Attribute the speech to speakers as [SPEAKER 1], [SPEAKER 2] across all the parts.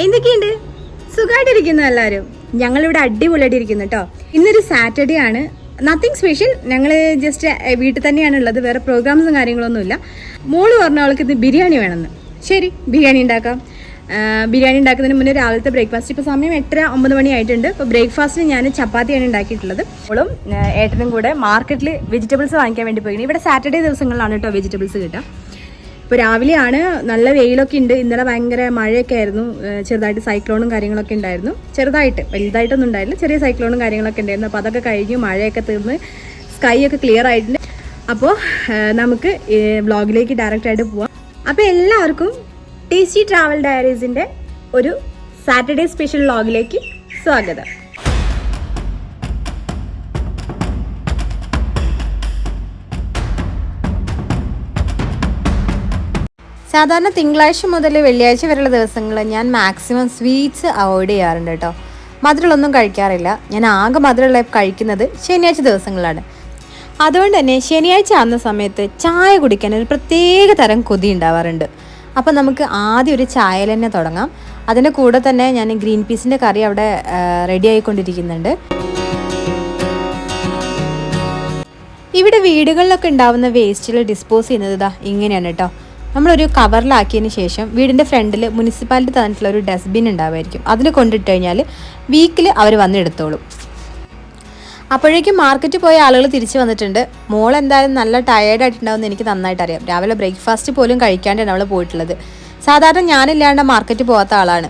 [SPEAKER 1] എന്തൊക്കെയുണ്ട്? സുഖമായിട്ടിരിക്കുന്നു എല്ലാവരും. ഞങ്ങളിവിടെ അടിപൊളിയായിട്ട് ഇരിക്കുന്നു കേട്ടോ ഇന്നൊരു സാറ്റർഡേ ആണ്. നത്തിങ് സ്പെഷ്യൽ ഞങ്ങൾ ജസ്റ്റ് വീട്ടിൽ തന്നെയാണ് ഉള്ളത്. വേറെ പ്രോഗ്രാംസും കാര്യങ്ങളൊന്നുമില്ല മോൾ പറഞ്ഞ അവൾക്ക് ഇത് ബിരിയാണി വേണമെന്ന്. ശരി ബിരിയാണി ഉണ്ടാക്കാം. ബിരിയാണി ഉണ്ടാക്കുന്നതിന് മുന്നേ രാവിലത്തെ ബ്രേക്ക്ഫാസ്റ്റ് ഇപ്പോൾ സമയം എട്ടര ഒമ്പത് മണി ആയിട്ടുണ്ട്. അപ്പോൾ ബ്രേക്ക്ഫാസ്റ്റിന് ഞാൻ ചപ്പാത്തിയാണ് ഉണ്ടാക്കിയിട്ടുള്ളത്. ആ, ഏട്ടനും കൂടെ മാർക്കറ്റിൽ വെജിറ്റബിൾസ് വാങ്ങിക്കാൻ വേണ്ടി പോയി ഇവിടെ സാറ്റർഡേ ദിവസങ്ങളിലാണ് കേട്ടോ വെജിറ്റബിൾസ് കിട്ടുക. ഇപ്പോൾ രാവിലെയാണ് നല്ല വെയിലൊക്കെ ഉണ്ട്. ഇന്നലെ ഭയങ്കര മഴയൊക്കെ ആയിരുന്നു. ചെറുതായിട്ട് സൈക്ലോണും കാര്യങ്ങളൊക്കെ ഉണ്ടായിരുന്നു. ചെറുതായിട്ട് വലുതായിട്ടൊന്നും ഉണ്ടായില്ല. ചെറിയ സൈക്ലോണും കാര്യങ്ങളൊക്കെ ഉണ്ടായിരുന്നു. അപ്പോൾ അതൊക്കെ കഴിഞ്ഞ് മഴയൊക്കെ തീർന്ന് സ്കൈ ഒക്കെ ക്ലിയർ ആയിട്ടുണ്ട്. അപ്പോൾ നമുക്ക് വ്ളോഗിലേക്ക് ഡയറക്റ്റ് ആയിട്ട് പോവാം. അപ്പോൾ എല്ലാവർക്കും ടേസ്റ്റി ട്രാവൽ ഡയറീസിന്റെ ഒരു സാറ്റർഡേ സ്പെഷ്യൽ വ്ളോഗിലേക്ക് സ്വാഗതം. സാധാരണ തിങ്കളാഴ്ച മുതൽ വെള്ളിയാഴ്ച വരെയുള്ള ദിവസങ്ങളിൽ ഞാൻ മാക്സിമം സ്വീറ്റ്സ് അവോയ്ഡ് ചെയ്യാറുണ്ട് കേട്ടോ. മധുരമൊന്നും കഴിക്കാറില്ല. ഞാൻ ആകെ മധുരമുള്ള കഴിക്കുന്നത് ശനിയാഴ്ച ദിവസങ്ങളിലാണ് അതുകൊണ്ട് തന്നെ ശനിയാഴ്ച ആകുന്ന സമയത്ത് ചായ കുടിക്കാൻ ഒരു പ്രത്യേക തരം കൊതി ഉണ്ടാവാറുണ്ട്. അപ്പോൾ നമുക്ക് ആദ്യം ഒരു ചായയിൽ തന്നെ തുടങ്ങാം. അതിന്റെ കൂടെ തന്നെ ഞാൻ ഗ്രീൻ പീസിന്റെ കറി അവിടെ റെഡി ആയിക്കൊണ്ടിരിക്കുന്നുണ്ട്. ഇവിടെ വീടുകളിലൊക്കെ ഉണ്ടാവുന്ന വേസ്റ്റുകൾ ഡിസ്പോസ് ചെയ്യുന്നത് ഇതാ ഇങ്ങനെയാണ് കേട്ടോ. നമ്മളൊരു കവറിലാക്കിയതിന് ശേഷം വീടിന്റെ ഫ്രണ്ടിൽ മുനിസിപ്പാലിറ്റി തന്നിട്ടുള്ള ഒരു ഡസ്റ്റ്ബിൻ ഉണ്ടാവുമായിരിക്കും. അതിൽ കൊണ്ടിട്ട് കഴിഞ്ഞാൽ വീക്കിൽ അവർ വന്നെടുത്തോളും അപ്പോഴേക്കും മാർക്കറ്റ് പോയ ആളുകൾ തിരിച്ചു വന്നിട്ടുണ്ട്. മോൾ എന്തായാലും നല്ല ടയേർഡ് ആയിട്ടുണ്ടാവുമെന്ന് എനിക്ക് നന്നായിട്ട് അറിയാം. രാവിലെ ബ്രേക്ക്ഫാസ്റ്റ് പോലും കഴിക്കാണ്ടാണ് അവൾ പോയിട്ടുള്ളത്. സാധാരണ ഞാനില്ലാണ്ട് മാർക്കറ്റ് പോകാത്ത ആളാണ്.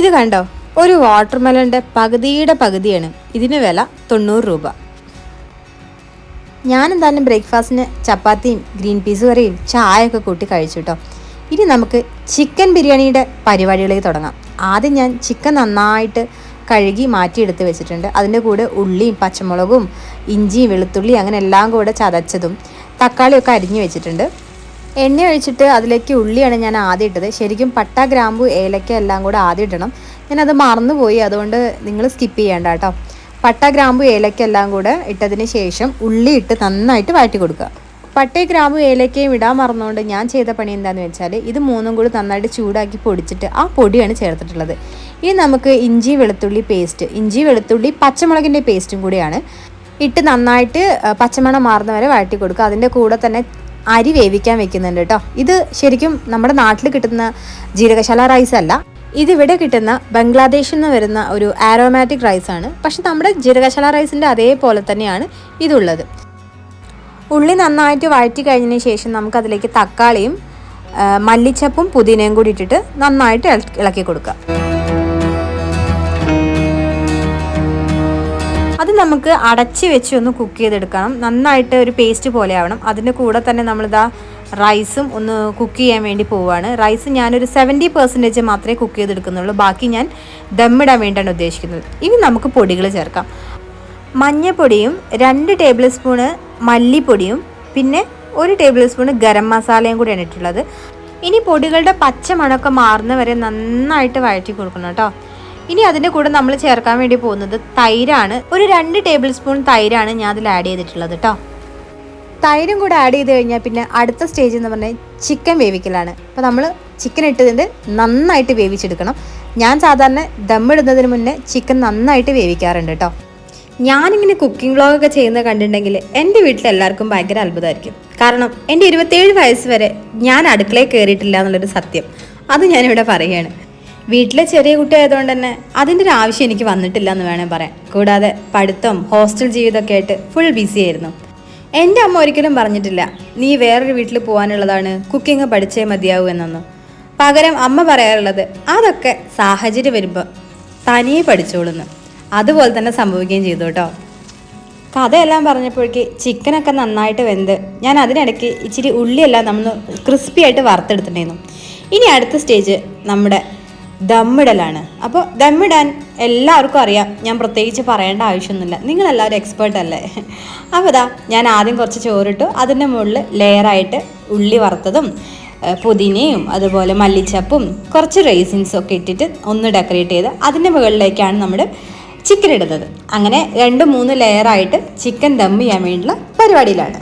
[SPEAKER 1] ഇത് കണ്ടോ? ഒരു വാട്ടർമെലന്റെ പകുതിയുടെ പകുതിയാണ്. ഇതിന് വില തൊണ്ണൂറ് രൂപ. ഞാൻ എന്തായാലും ബ്രേക്ക്ഫാസ്റ്റിന് ചപ്പാത്തിയും ഗ്രീൻ പീസ് കറിയും ചായയൊക്കെ കൂട്ടി കഴിച്ചു കേട്ടോ ഇനി നമുക്ക് ചിക്കൻ ബിരിയാണിയുടെ പരിപാടികളിലേക്ക് തുടങ്ങാം. ആദ്യം ഞാൻ ചിക്കൻ നന്നായിട്ട് കഴുകി മാറ്റിയെടുത്ത് വെച്ചിട്ടുണ്ട്. അതിന്റെ കൂടെ ഉള്ളിയും പച്ചമുളകും ഇഞ്ചിയും വെളുത്തുള്ളിയും അങ്ങനെ എല്ലാം കൂടെ ചതച്ചതും തക്കാളിയൊക്കെ അരിഞ്ഞു വെച്ചിട്ടുണ്ട്. എണ്ണ ഒഴിച്ചിട്ട് അതിലേക്ക് ഉള്ളിയാണ് ഞാൻ ആദ്യം ഇട്ടത്. ശരിക്കും പട്ട ഗ്രാമ്പു ഏലക്ക എല്ലാം കൂടെ ആദ്യം ഇടണം. ഞാനത് മറന്നുപോയി. അതുകൊണ്ട് നിങ്ങൾ സ്കിപ്പ് ചെയ്യേണ്ട കേട്ടോ. പട്ട ഗ്രാമ്പു ഏലക്ക എല്ലാം കൂടെ ഇട്ടതിന് ശേഷം ഉള്ളി ഇട്ട് നന്നായിട്ട് വഴറ്റി കൊടുക്കുക. പട്ടയും ഗ്രാമ്പു ഏലക്കയും ഇടാൻ മറന്നുകൊണ്ട് ഞാൻ ചെയ്ത പണി എന്താണെന്ന് വെച്ചാൽ ഇത് മൂന്നും കൂടി നന്നായിട്ട് ചൂടാക്കി പൊടിച്ചിട്ട് ആ പൊടിയാണ് ചേർത്തിട്ടുള്ളത്. ഇനി നമുക്ക് ഇഞ്ചി വെളുത്തുള്ളി പേസ്റ്റ് ഇഞ്ചി വെളുത്തുള്ളി പച്ചമുളകിന്റെ പേസ്റ്റും കൂടിയാണ്. ഇട്ട് നന്നായിട്ട് പച്ചമണം മാറുന്ന വരെ വഴറ്റി കൊടുക്കുക. അതിന്റെ കൂടെ തന്നെ അരി വേവിക്കാൻ വെക്കുന്നുണ്ട് കേട്ടോ. ഇത് ശരിക്കും നമ്മുടെ നാട്ടിൽ കിട്ടുന്ന ജീരകശാല റൈസ് അല്ല. ഇതിവിടെ കിട്ടുന്ന ബംഗ്ലാദേശിൽ നിന്ന് വരുന്ന ഒരു ആരോമാറ്റിക് റൈസ് ആണ്. പക്ഷെ നമ്മുടെ ജീരകശാല റൈസിന്റെ അതേപോലെ തന്നെയാണ് ഇതുള്ളത്. ഉള്ളി നന്നായിട്ട് വഴറ്റി കഴിഞ്ഞതിന് ശേഷം നമുക്കതിലേക്ക് തക്കാളിയും മല്ലിച്ചപ്പും പുതിനയും കൂടി ഇട്ടിട്ട് നന്നായിട്ട് ഇളക്കി കൊടുക്കുക. നമുക്ക് അടച്ച് വെച്ച് ഒന്ന് കുക്ക് ചെയ്തെടുക്കണം. നന്നായിട്ട് ഒരു പേസ്റ്റ് പോലെ ആവണം. അതിന്റെ കൂടെ തന്നെ നമ്മളിതാ റൈസും ഒന്ന് കുക്ക് ചെയ്യാൻ വേണ്ടി പോവുകയാണ് റൈസ് ഞാനൊരു സെവന്റി പെർസെന്റേജ് മാത്രമേ കുക്ക് ചെയ്തെടുക്കുന്നുള്ളൂ. ബാക്കി ഞാൻ ദമ്മിടാൻ വേണ്ടിയാണ് ഉദ്ദേശിക്കുന്നത്. ഇനി നമുക്ക് പൊടികൾ ചേർക്കാം. മഞ്ഞപ്പൊടിയും രണ്ട് ടേബിൾ സ്പൂണ് മല്ലിപ്പൊടിയും പിന്നെ ഒരു ടേബിൾ സ്പൂണ് ഗരം മസാലയും കൂടിയാണ് ഇട്ടുള്ളത്. ഇനി പൊടികളുടെ പച്ച മണമൊക്കെ വരെ നന്നായിട്ട് വഴറ്റി കൊടുക്കണം കേട്ടോ. ഇനി അതിന്റെ കൂടെ നമ്മൾ ചേർക്കാൻ വേണ്ടി പോകുന്നത് തൈരാണ്. ഒരു രണ്ട് ടേബിൾ സ്പൂൺ തൈരാണ് ഞാൻ അതിൽ ആഡ് ചെയ്തിട്ടുള്ളത് കേട്ടോ തൈരും കൂടെ ആഡ് ചെയ്ത് കഴിഞ്ഞാൽ പിന്നെ അടുത്ത സ്റ്റേജ് എന്ന് പറഞ്ഞാൽ ചിക്കൻ വേവിക്കലാണ്. അപ്പോൾ നമ്മൾ ചിക്കൻ ഇട്ടതിന്റെ നന്നായിട്ട് വേവിച്ചെടുക്കണം. ഞാൻ സാധാരണ ദമ്മിടുന്നതിന് മുന്നേ ചിക്കൻ നന്നായിട്ട് വേവിക്കാറുണ്ട് കേട്ടോ ഞാനിങ്ങനെ കുക്കിംഗ് വ്ളോഗൊക്കെ ചെയ്യുന്നത് കണ്ടിട്ടുണ്ടെങ്കിൽ എന്റെ വീട്ടിൽ എല്ലാവർക്കും ഭയങ്കര അത്ഭുതമായിരിക്കും. കാരണം എന്റെ ഇരുപത്തേഴ് വയസ്സ് വരെ ഞാൻ അടുക്കളയിൽ കയറിയിട്ടില്ല എന്നുള്ളൊരു സത്യം. അത് ഞാനിവിടെ പറയുകയാണ്. വീട്ടിലെ ചെറിയ കുട്ടിയായതുകൊണ്ട് തന്നെ അതിന്റെ ഒരു ആവശ്യം എനിക്ക് വന്നിട്ടില്ല എന്ന് വേണേൽ പറയാം. കൂടാതെ പഠിത്തം ഹോസ്റ്റൽ ജീവിതമൊക്കെ ആയിട്ട് ഫുൾ ബിസി ആയിരുന്നു. എന്റെ അമ്മ ഒരിക്കലും പറഞ്ഞിട്ടില്ല നീ വേറൊരു വീട്ടിൽ പോകാനുള്ളതാണ് കുക്കിംഗ് പഠിച്ചേ മതിയാവൂ എന്നൊന്നും. പകരം അമ്മ പറയാറുള്ളത് അതൊക്കെ സാഹചര്യം വരുമ്പോൾ തനിയെ പഠിച്ചോളുന്നു. അതുപോലെ തന്നെ സംഭവിക്കുകയും ചെയ്തു കേട്ടോ. കഥയെല്ലാം പറഞ്ഞപ്പോഴേക്ക് ചിക്കനൊക്കെ നന്നായിട്ട് വെന്ത് ഞാൻ അതിനിടയ്ക്ക് ഇച്ചിരി ഉള്ളിയെല്ലാം നമ്മൾ ക്രിസ്പി ആയിട്ട് വറുത്തെടുത്തിട്ടുണ്ടായിരുന്നു. ഇനി അടുത്ത സ്റ്റേജ് നമ്മുടെ ദമ്മിടലാണ്. അപ്പോൾ ദമ്മിടാൻ എല്ലാവർക്കും അറിയാം. ഞാൻ പ്രത്യേകിച്ച് പറയേണ്ട ആവശ്യമൊന്നുമില്ല. നിങ്ങളെല്ലാവരും എക്സ്പേർട്ട് അല്ലേ? അപ്പോൾ ഇതാ ഞാൻ ആദ്യം കുറച്ച് ചോറിട്ടു. അതിന്റെ മുകളിൽ ലെയറായിട്ട് ഉള്ളി വറുത്തതും പുതിനയും അതുപോലെ മല്ലിച്ചപ്പും കുറച്ച് റേസിൻസും ഒക്കെ ഇട്ടിട്ട് ഒന്ന് ഡെക്കറേറ്റ് ചെയ്ത് അതിന്റെ മുകളിലേക്കാണ് നമ്മൾ ചിക്കൻ ഇടുന്നത്. അങ്ങനെ രണ്ട് മൂന്ന് ലെയറായിട്ട് ചിക്കൻ ദം ചെയ്യാൻ വേണ്ടിയുള്ള പരിപാടിയിലാണ്.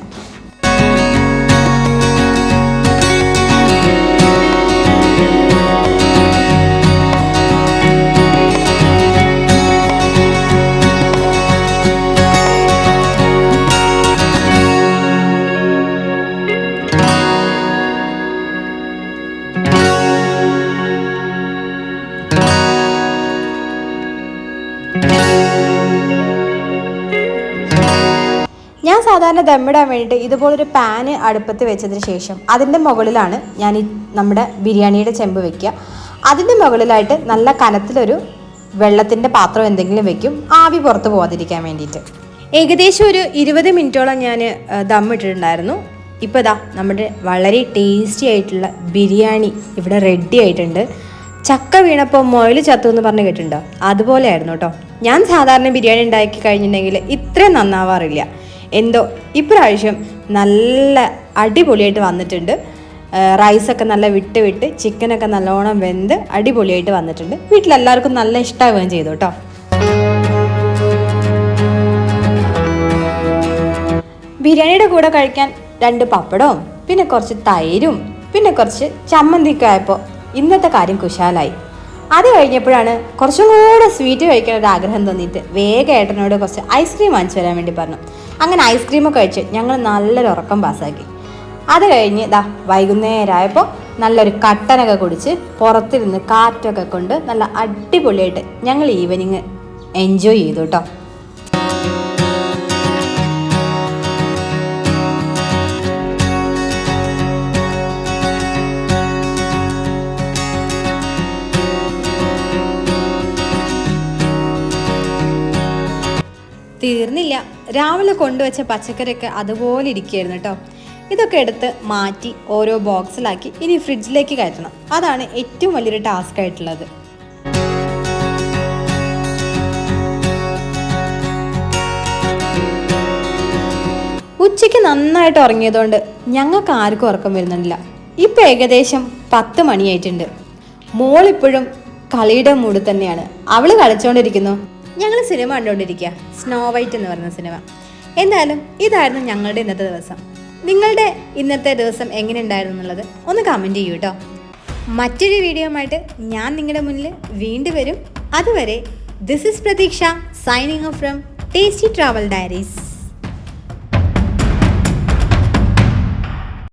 [SPEAKER 1] സാധാരണ ദമ്മിടാൻ വേണ്ടിയിട്ട് ഇതുപോലൊരു പാന് അടുപ്പത്ത് വെച്ചതിന് ശേഷം അതിന്റെ മുകളിലാണ് ഞാൻ ഈ നമ്മുടെ ബിരിയാണിയുടെ ചെമ്പ് വെക്കുക. അതിന്റെ മുകളിലായിട്ട് നല്ല കനത്തിലൊരു വെള്ളത്തിന്റെ പാത്രം എന്തെങ്കിലും വെക്കും. ആവി പുറത്ത് പോകാതിരിക്കാൻ വേണ്ടിയിട്ട്. ഏകദേശം ഒരു ഇരുപത് മിനിറ്റോളം ഞാൻ ദമ്മിട്ടിട്ടുണ്ടായിരുന്നു. ഇപ്പോൾ ഇതാ നമ്മുടെ വളരെ ടേസ്റ്റി ആയിട്ടുള്ള ബിരിയാണി ഇവിടെ റെഡി ആയിട്ടുണ്ട്. ചക്ക വീണപ്പോൾ മൊയിൽ ചത്തു എന്ന് പറഞ്ഞ് കേട്ടിട്ടുണ്ടോ? അതുപോലെ ആയിരുന്നു കേട്ടോ. ഞാൻ സാധാരണ ബിരിയാണി ഉണ്ടാക്കി കഴിഞ്ഞിട്ടുണ്ടെങ്കിൽ ഇത്രയും നന്നാവാറില്ല. എന്തോ ഇപ്രാവശ്യം നല്ല അടിപൊളിയായിട്ട് വന്നിട്ടുണ്ട്. റൈസൊക്കെ നല്ല വിട്ട് വിട്ട് ചിക്കനൊക്കെ നല്ലോണം വെന്ത് അടിപൊളിയായിട്ട് വന്നിട്ടുണ്ട്. വീട്ടിലെല്ലാവർക്കും നല്ല ഇഷ്ടമാവുകയും ചെയ്തു കേട്ടോ. ബിരിയാണിയുടെ കൂടെ കഴിക്കാൻ രണ്ട് പപ്പടവും പിന്നെ കുറച്ച് തൈരും പിന്നെ കുറച്ച് ചമ്മന്തിയൊക്കെ ആയപ്പോൾ ഇന്നത്തെ കാര്യം കുശാലായി. അത് കഴിഞ്ഞപ്പോഴാണ് കുറച്ചും കൂടെ സ്വീറ്റ് കഴിക്കാൻ ഒരു ആഗ്രഹം തോന്നിയിട്ട് വേഗം ഏട്ടനോട് കുറച്ച് ഐസ്ക്രീം വാങ്ങിച്ചു വരാൻ വേണ്ടി പറഞ്ഞു. അങ്ങനെ ഐസ്ക്രീമൊക്കെ കഴിച്ച് ഞങ്ങൾ നല്ലൊരു ഉറക്കം പാസ്സാക്കി. അത് കഴിഞ്ഞ് ഇതാ വൈകുന്നേരമായപ്പോൾ നല്ലൊരു കട്ടനൊക്കെ കുടിച്ച് പുറത്തിരുന്ന് കാറ്റൊക്കെ കൊണ്ട് നല്ല അടിപൊളിയായിട്ട് ഞങ്ങൾ ഈവനിങ് എൻജോയ് ചെയ്തു കേട്ടോ രാവിലെ കൊണ്ടുവച്ച പച്ചക്കറിയൊക്കെ അതുപോലെ ഇരിക്കുകയായിരുന്നു കേട്ടോ. ഇതൊക്കെ എടുത്ത് മാറ്റി ഓരോ ബോക്സിലാക്കി ഇനി ഫ്രിഡ്ജിലേക്ക് കയറ്റണം. അതാണ് ഏറ്റവും വലിയൊരു ടാസ്ക് ആയിട്ടുള്ളത്. ഉച്ചയ്ക്ക് നന്നായിട്ട് ഉറങ്ങിയതുകൊണ്ട് ഞങ്ങൾക്ക് ആർക്കും ഉറക്കം വരുന്നില്ല. ഇപ്പം ഏകദേശം പത്ത് മണിയായിട്ടുണ്ട്. മോളിപ്പോഴും കളിയുടെ മൂട് തന്നെയാണ്. അവൾ കളിച്ചുകൊണ്ടിരിക്കുന്നു ഞങ്ങൾ സിനിമ കണ്ടുകൊണ്ടിരിക്കുക. സ്നോ വൈറ്റ് എന്ന് പറയുന്ന സിനിമ. എന്തായാലും ഇതായിരുന്നു ഞങ്ങളുടെ ഇന്നത്തെ ദിവസം. നിങ്ങളുടെ ഇന്നത്തെ ദിവസം എങ്ങനെ ഉണ്ടായിരുന്നു എന്നുള്ളത് ഒന്ന് കമന്റ് ചെയ്യൂ കേട്ടോ മറ്റൊരു വീഡിയോ ആയിട്ട് ഞാൻ നിങ്ങളുടെ മുന്നിൽ വീണ്ടും വരും. അതുവരെ this is Pratheeksha signing off from tasty travel diaries